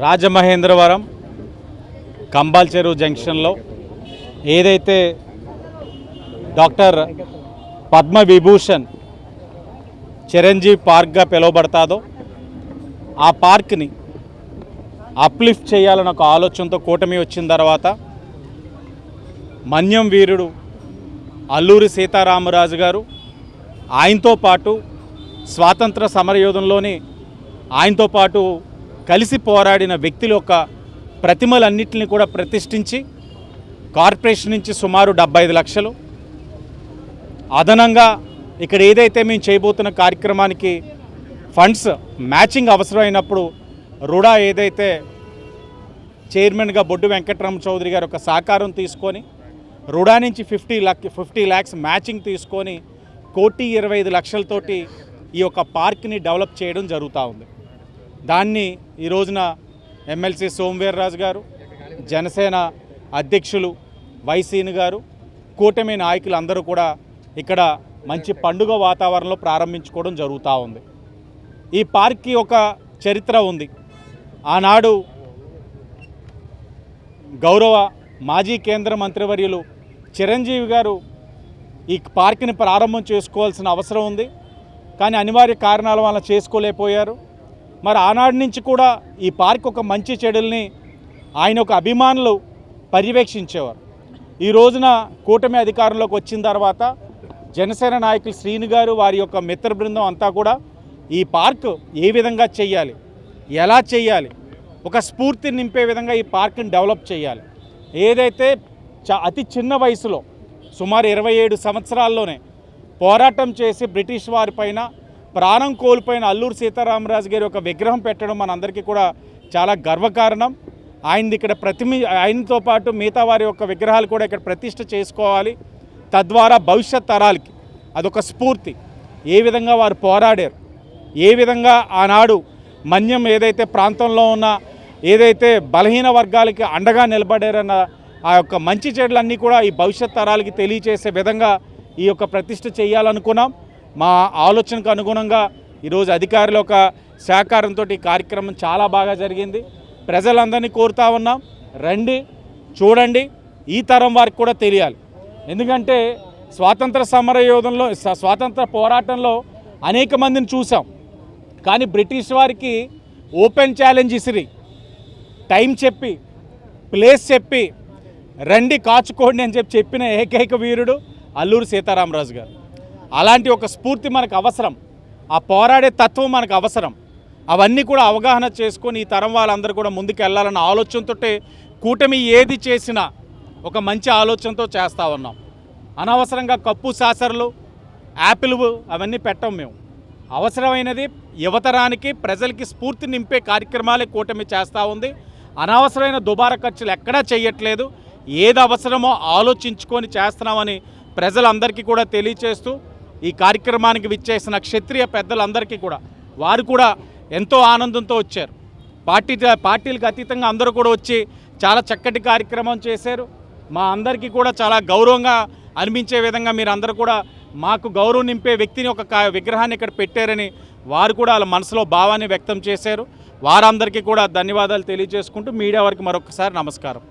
రాజమహేంద్రవరం కంబాల్చెరువు జంక్షన్లో ఏదైతే డాక్టర్ పద్మవిభూషణ్ చిరంజీవి పార్క్గా పిలువబడతాదో ఆ పార్క్ని అప్లిఫ్ట్ చేయాలని ఒక ఆలోచనతో కూటమి వచ్చిన తర్వాత మన్యం వీరుడు అల్లూరి సీతారామరాజు గారు ఆయనతో పాటు స్వాతంత్ర సమరయోధంలోని ఆయనతో పాటు కలిసి పోరాడిన వ్యక్తుల యొక్క ప్రతిమలన్నింటినీ కూడా ప్రతిష్ఠించి కార్పొరేషన్ నుంచి సుమారు డెబ్బై ఐదు లక్షలు. అదనంగా ఇక్కడ ఏదైతే మేము చేయబోతున్న కార్యక్రమానికి ఫండ్స్ మ్యాచింగ్ అవసరమైనప్పుడు రుడా ఏదైతే చైర్మన్గా బొడ్డు వెంకటరామ చౌదరి గారు ఒక సహకారం తీసుకొని రుడా నుంచి fifty lakh fifty lakhs matching తీసుకొని కోటి ఇరవై ఐదు లక్షలతోటి ఈ యొక్క పార్క్ని డెవలప్ చేయడం జరుగుతూ ఉంది. దాన్ని ఈ రోజున ఎమ్మెల్సీ సోమవీర్రాజు గారు జనసేన అధ్యక్షులు వైసీని గారు కూటమి నాయకులు అందరూ కూడా ఇక్కడ మంచి పండుగ వాతావరణంలో ప్రారంభించుకోవడం జరుగుతూ ఉంది. ఈ పార్క్కి ఒక చరిత్ర ఉంది. ఆనాడు గౌరవ మాజీ కేంద్ర మంత్రివర్యులు చిరంజీవి గారు ఈ పార్క్ని ప్రారంభం చేసుకోవాల్సిన అవసరం ఉంది. కానీ అనివార్య కారణాల వల్ల చేసుకోలేకపోయారు. మరి ఆనాటి నుంచి కూడా ఈ పార్క్ ఒక మంచి చెడుల్ని ఆయన ఒక అభిమానులు పర్యవేక్షించేవారు. ఈ రోజున కూటమి అధికారంలోకి వచ్చిన తర్వాత జనసేన నాయకులు శ్రీను గారు వారి యొక్క మిత్ర బృందం అంతా కూడా ఈ పార్క్ ఏ విధంగా చేయాలి ఎలా చేయాలి ఒక స్ఫూర్తి నింపే విధంగా ఈ పార్క్ని డెవలప్ చేయాలి. ఏదైతే చ అతి చిన్న వయసులో సుమారు ఇరవై ఏడు సంవత్సరాల్లోనే పోరాటం చేసి బ్రిటిష్ వారిపైన ప్రాణం కోల్పోయిన అల్లూరు సీతారామరాజు గారి ఒక విగ్రహం పెట్టడం మనందరికీ కూడా చాలా గర్వకారణం. ఆయనది ఇక్కడ ప్రతిమి ఆయనతో పాటు మిగతా వారి యొక్క విగ్రహాలు కూడా ఇక్కడ ప్రతిష్ట చేసుకోవాలి. తద్వారా భవిష్యత్ తరాలకి అదొక స్ఫూర్తి. ఏ విధంగా వారు పోరాడారు? ఏ విధంగా ఆనాడు మన్యం ఏదైతే ప్రాంతంలో ఉన్న ఏదైతే బలహీన వర్గాలకి అండగా నిలబడారన్న ఆ యొక్క మంచి చెడులన్నీ కూడా ఈ భవిష్యత్ తరాలకి తెలియచేసే విధంగా ఈ యొక్క ప్రతిష్ట చేయాలనుకున్నాం. మా ఆలోచనకు అనుగుణంగా ఈరోజు అధికారుల యొక్క సహకారంతో ఈ కార్యక్రమం చాలా బాగా జరిగింది. ప్రజలందరినీ కోరుతా ఉన్నాం. రండి చూడండి. ఈ తరం వారికి కూడా తెలియాలి. ఎందుకంటే స్వాతంత్ర సమర యోధంలో స్వాతంత్ర పోరాటంలో అనేక మందిని చూసాం. కానీ బ్రిటిష్ వారికి ఓపెన్ ఛాలెంజ్ ఇసిరి. టైం చెప్పి ప్లేస్ చెప్పి రండి కాచుకోండి అని చెప్పి చెప్పిన ఏకైక వీరుడు అల్లూరు సీతారామరాజు గారు. అలాంటి ఒక స్ఫూర్తి మనకు అవసరం. ఆ పోరాడే తత్వం మనకు అవసరం. అవన్నీ కూడా అవగాహన చేసుకొని ఈ తరం వాళ్ళందరూ కూడా ముందుకు వెళ్ళాలన్న ఆలోచనతో కూటమి ఏది చేసినా ఒక మంచి ఆలోచనతో చేస్తూ ఉన్నాం. అనవసరంగా కప్పు సాసర్లు యాపిల్ అవన్నీ పెట్టం మేము. అవసరమైనది యువతరానికి ప్రజలకి స్ఫూర్తి నింపే కార్యక్రమాలే కూటమి చేస్తూ ఉంది. అనవసరమైన దుబారా ఖర్చులు ఎక్కడా చేయట్లేదు. ఏది అవసరమో ఆలోచించుకొని చేస్తున్నామని ప్రజలందరికీ కూడా తెలియచేస్తూ ఈ కార్యక్రమానికి విచ్చేసిన క్షత్రియ పెద్దలందరికీ కూడా వారు కూడా ఎంతో ఆనందంతో వచ్చారు. పార్టీ పార్టీలకు అతీతంగా అందరూ కూడా వచ్చి చాలా చక్కటి కార్యక్రమం చేశారు. మా అందరికీ కూడా చాలా గౌరవంగా అనిపించే విధంగా మీరు అందరూ కూడా మాకు గౌరవం నింపే వ్యక్తిని ఒక విగ్రహాన్ని ఇక్కడ పెట్టారని వారు కూడా వాళ్ళ మనసులో భావాన్ని వ్యక్తం చేశారు. వారందరికీ కూడా ధన్యవాదాలు తెలియజేసుకుంటూ మీడియా వారికి మరొకసారి నమస్కారం.